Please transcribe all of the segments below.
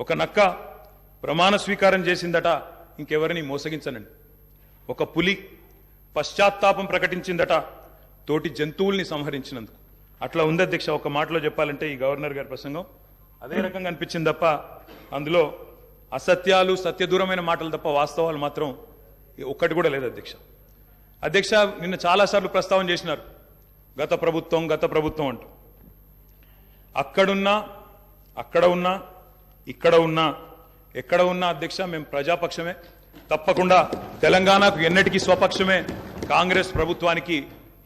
ఒక నక్క ప్రమాణ స్వీకారం చేసిందట ఇంకెవరిని మోసగించనండి. ఒక పులి పశ్చాత్తాపం ప్రకటించిందట తోటి జంతువుల్ని సంహరించినందుకు. అట్లా ఉంది అధ్యక్ష ఒక మాటలో చెప్పాలంటే ఈ గవర్నర్ గారి ప్రసంగం. అదే రకంగా అనిపించింది తప్ప అందులో అసత్యాలు సత్యదూరమైన మాటలు తప్ప వాస్తవాలు మాత్రం ఒక్కటి కూడా లేదు అధ్యక్ష. అధ్యక్ష నిన్న చాలాసార్లు ప్రస్తావన చేసినారు. గత ప్రభుత్వం గత ప్రభుత్వం అంటూ. అక్కడున్నా అక్కడ ఉన్నా ఇక్కడ ఉన్నా ఎక్కడ ఉన్నా అధ్యక్ష మేము ప్రజాపక్షమే. తప్పకుండా తెలంగాణకు ఎన్నటికీ స్వపక్షమే. కాంగ్రెస్ ప్రభుత్వానికి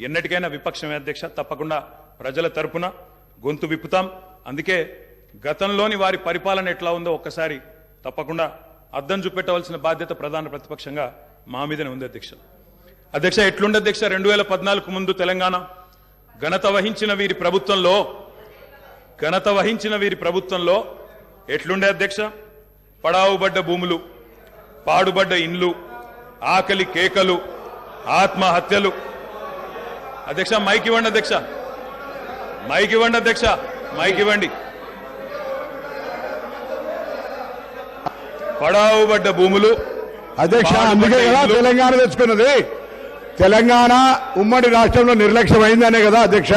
ఎన్నటికైనా విపక్షమే అధ్యక్ష. తప్పకుండా ప్రజల తరపున గొంతు విప్పుతాం. అందుకే గతంలోని వారి పరిపాలన ఎట్లా ఉందో ఒక్కసారి తప్పకుండా అద్దం చూపెట్టవలసిన బాధ్యత ప్రధాన ప్రతిపక్షంగా మా మీదనే ఉంది అధ్యక్ష. అధ్యక్ష ఎట్లుండే అధ్యక్ష? రెండు వేల పద్నాలుగు ముందు తెలంగాణ ఘనత వహించిన వీరి ప్రభుత్వంలో ఘనత వహించిన వీరి ప్రభుత్వంలో ఎట్లుండే అధ్యక్ష? పడావుబడ్డ భూములు పాడుబడ్డ ఇండ్లు ఆకలి కేకలు ఆత్మహత్యలు. అధ్యక్ష మైక్ ఇవ్వండి అధ్యక్ష. మైక్ ఇవ్వండి అధ్యక్ష. మైక్ ఇవ్వండి. పడావుబడ్డ భూములు అధ్యక్ష అందుకే కదా. తెలంగాణ తెచ్చుకున్నది. తెలంగాణ ఉమ్మడి రాష్ట్రంలో నిర్లక్ష్యమైందనే కదా అధ్యక్ష.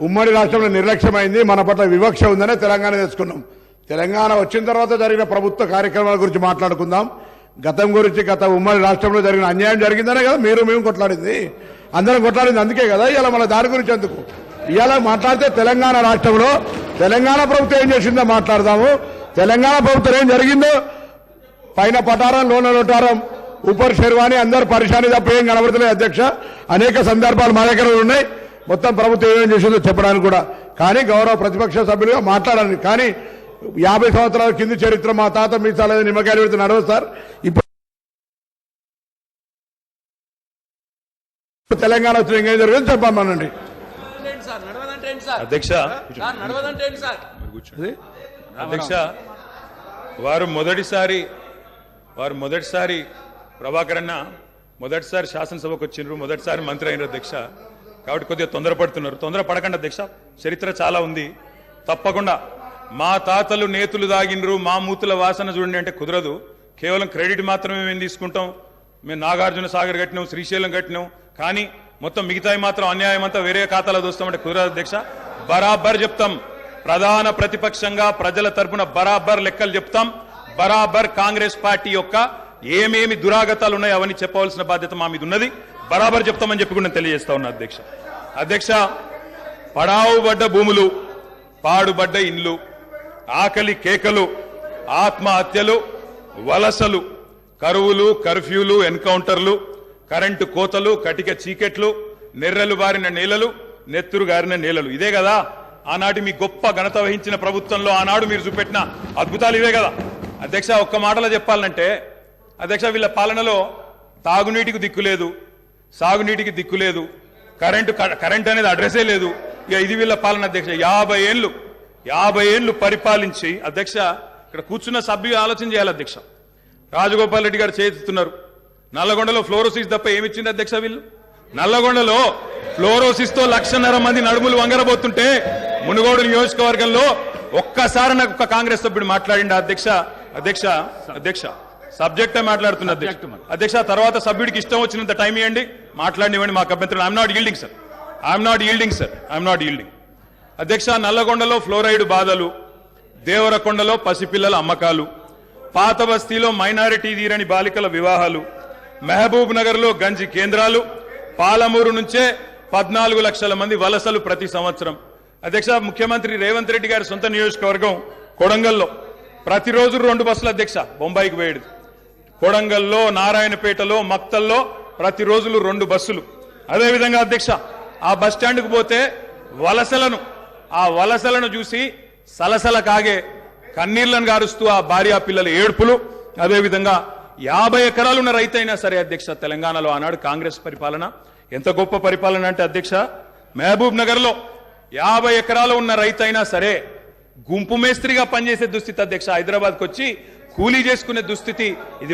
ఉమ్మడి రాష్ట్రంలో నిర్లక్ష్యమైంది మన పట్ల వివక్ష ఉందనే తెలంగాణ తెచ్చుకున్నాం. తెలంగాణ వచ్చిన తర్వాత జరిగిన ప్రభుత్వ కార్యక్రమాల గురించి మాట్లాడుకుందాం. గతం గురించి గత ఉమ్మడి రాష్ట్రంలో జరిగిన అన్యాయం జరిగిందనే కదా మీరు మేము కొట్లాడింది. అందరం కొట్లాడింది అందుకే కదా ఇలా మన దాని గురించి ఎందుకు? ఇలా మాట్లాడితే తెలంగాణ రాష్ట్రంలో తెలంగాణ ప్రభుత్వం ఏం చేసిందో మాట్లాడదాము. తెలంగాణ ప్రభుత్వం ఏం జరిగిందో? పైన పటారం లోన లోటారం ఉపర్ శర్వాణి అందరు పరిశాని తప్ప ఏం కనబడతలేదు అధ్యక్ష. అనేక సందర్భాలు మా దగ్గర ఉన్నాయి. మొత్తం ప్రభుత్వం ఏమేం చేసిందో చెప్పడానికి కూడా. కానీ గౌరవ ప్రతిపక్ష సభ్యులుగా మాట్లాడాలి. కానీ యాభై సంవత్సరాల కింది చరిత్ర మా తాత మీ చాలా నిమ్మకాయలు పెడితే నడవదు సార్. ఇప్పుడు తెలంగాణ వచ్చిన ఏం జరిగిందో చెప్పమనండి. సార్ అధ్యక్ష సార్ నడవదంటే ఏంటి సార్ కూర్చోండి. అధ్యక్ష వారు మొదటిసారి వారు మొదటిసారి ప్రభాకర్ అన్న మొదటిసారి శాసనసభకు వచ్చిండ్రు మొదటిసారి మంత్రి అయినారు అధ్యక్ష. కాబట్టి కొద్దిగా తొందరపడుతున్నారు. తొందర పడకండి అధ్యక్ష. చరిత్ర చాలా ఉంది. తప్పకుండా మా తాతలు నేతులు దాగినరు మా మూతుల వాసన చూడండి అంటే కుదరదు. కేవలం క్రెడిట్ మాత్రమే మేము తీసుకుంటాం. మేము నాగార్జున సాగర్ కట్టినాం శ్రీశైలం కట్టినాం. కానీ మొత్తం మిగతాయి మాత్రం అన్యాయం అంతా వేరే ఖాతాలో చూస్తామంటే కుదరదు అధ్యక్ష. బరాబర్ చెప్తాం. ప్రధాన ప్రతిపక్షంగా ప్రజల తరపున బరాబర్ లెక్కలు చెప్తాం. బరాబర్ కాంగ్రెస్ పార్టీ యొక్క ఏమేమి దురాగతాలు ఉన్నాయో అవన్నీ చెప్పవలసిన బాధ్యత మా మీద ఉన్నది. బరాబర్ చెప్తామని చెప్పి కూడా నేను తెలియజేస్తా ఉన్నా అధ్యక్ష. అధ్యక్ష పడావుబడ్డ భూములు పాడుబడ్డ ఇండ్లు ఆకలి కేకలు ఆత్మహత్యలు వలసలు కరువులు కర్ఫ్యూలు ఎన్కౌంటర్లు కరెంటు కోతలు కటిక చీకెట్లు నెర్రెలు బారిన నేలలు నెత్తురు గారిన నేలలు. ఇదే కదా? ఆనాటి మీ గొప్ప ఘనత వహించిన ప్రభుత్వంలో ఆనాడు మీరు చూపెట్టిన అద్భుతాలు ఇవే కదా? అధ్యక్ష ఒక్క మాటలో చెప్పాలంటే అధ్యక్ష వీళ్ళ పాలనలో తాగునీటికి దిక్కులేదు సాగునీటికి దిక్కులేదు కరెంటు కరెంట్ అనేది అడ్రస్సే లేదు. ఇక ఇది వీళ్ళ పాలన అధ్యక్ష. యాభై ఏళ్ళు యాభై ఏళ్ళు పరిపాలించి అధ్యక్ష ఇక్కడ కూర్చున్న సభ్యులు ఆలోచన చేయాలి అధ్యక్ష. రాజగోపాల్ రెడ్డి గారు చేతున్నారు నల్లగొండలో ఫ్లోరోసిస్ తప్ప ఏమిచ్చింది అధ్యక్ష వీళ్ళు? నల్లగొండలో ఫ్లోరోసిస్తో లక్షన్నర మంది నడుములు వంగరబోతుంటే మునుగోడు నియోజకవర్గంలో ఒక్కసారి నాకు ఒక కాంగ్రెస్ సభ్యుడు మాట్లాడిండు అధ్యక్ష? అధ్యక్ష అధ్యక్ష సబ్జెక్టే మాట్లాడుతున్న అధ్యక్ష. అధ్యక్ష తర్వాత సభ్యుడికి ఇష్టం వచ్చినంత టైం ఇవ్వండి మాట్లాడినివ్వండి మాకు అభ్యంతరం. I'm not yielding sir I'm not yielding sir I'm not yielding అధ్యక్ష నల్లగొండలో ఫ్లోరైడ్ బాధలు దేవరకొండలో పసిపిల్లల అమ్మకాలు పాత బస్తీలో మైనారిటీ తీరని బాలికల వివాహాలు మహబూబ్ నగర్లో గంజి కేంద్రాలు పాలమూరు నుంచే పద్నాలుగు లక్షల మంది వలసలు ప్రతి సంవత్సరం. అధ్యక్ష ముఖ్యమంత్రి రేవంత్ రెడ్డి గారి సొంత నియోజకవర్గం కొడంగల్లో. ప్రతిరోజు రెండు బస్సులు అధ్యక్ష బొంబాయికి పోయేది. కొడంగల్లో నారాయణపేటలో మక్తల్లో ప్రతిరోజులు రెండు బస్సులు. అదేవిధంగా అధ్యక్ష ఆ బస్ స్టాండ్కు పోతే వలసలను ఆ వలసలను చూసి సలసల కాగే కన్నీళ్ళను గారుస్తూ ఆ భార్యా పిల్లల ఏడుపులు. అదేవిధంగా యాభై ఎకరాలున్న రైతైనా సరే అధ్యక్ష తెలంగాణలో ఆనాడు కాంగ్రెస్ పరిపాలన. ఎంత గొప్ప పరిపాలన అంటే అధ్యక్ష మహబూబ్ నగర్లో యాభై ఎకరాలు ఉన్న రైతైనా సరే గుంపు మేస్త్రిగా పనిచేసే దుస్థితి అధ్యక్ష. హైదరాబాద్కి వచ్చి కూలీ చేసుకునే దుస్థితి ఇది